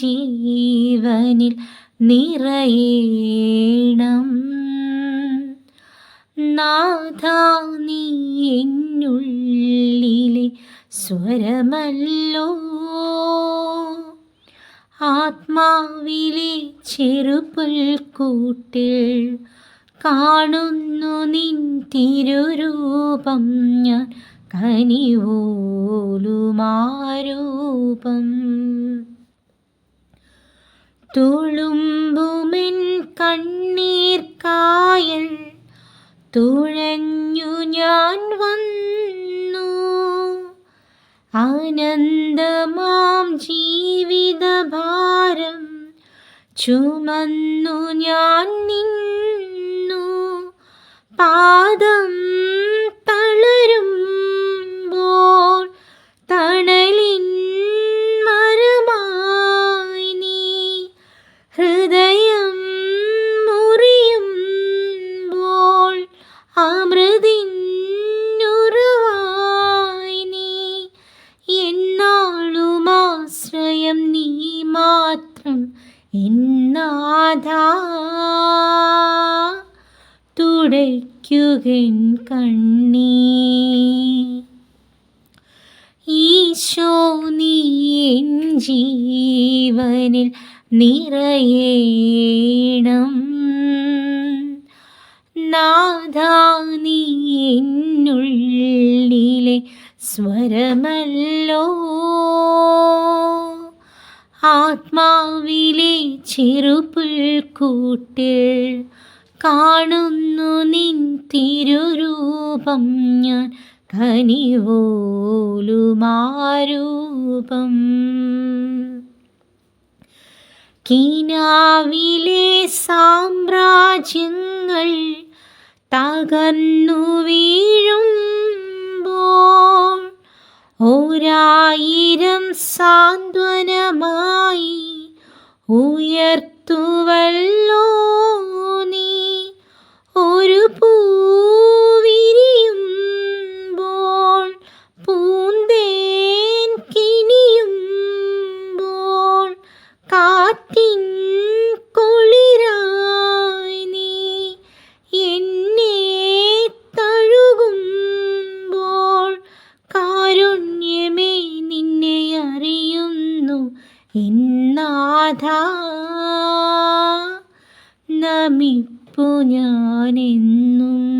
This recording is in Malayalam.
ജീവനിൽ നിറയേണം. നാഥ നീ എന്നുള്ളിലെ സ്വരമല്ലോ. ആത്മാവിലെ ചെറുപുൽക്കൂട്ടിൽ കാണുന്നു നിൻ തിരുരൂപം. ഞാൻ കനിവോലുമാരൂപം. തുളുമ്പുമെൻ കണ്ണീർ കായൽ തുഴഞ്ഞു ഞാൻ വന്നു. ആനന്ദമാം ജീവിതഭാരം ചുമന്നു ഞാൻ നിന്നു. പാദം എന്നാഥ തുടയ്ക്കുകൻ കണ്ണീ. ഈശോ നീ എൻ ജീവനിൽ നിറയേണം. നാഥ നീ എന്നുള്ളിലെ ആത്മാവിലെ ചെറുപുൽക്കൂട്ടിൽ കാണുന്നു നിൻ തിരുരൂപം. ഞാൻ കനിവോലുമാരൂപം. കിനാവിലെ സാമ്രാജ്യങ്ങൾ തകർന്നു വീഴുമ്പോൾ ഓരായിരം സാന്ത്വനമായി ഉയർത്തുവല്ലോ നീ. ഒരു പൂവിരിയുമ്പോൾ പൂന്തേൻ കിണിയുമ്പോൾ കാറ്റിൻ എന്നാഥ നമിപ്പു ഞാനെന്നും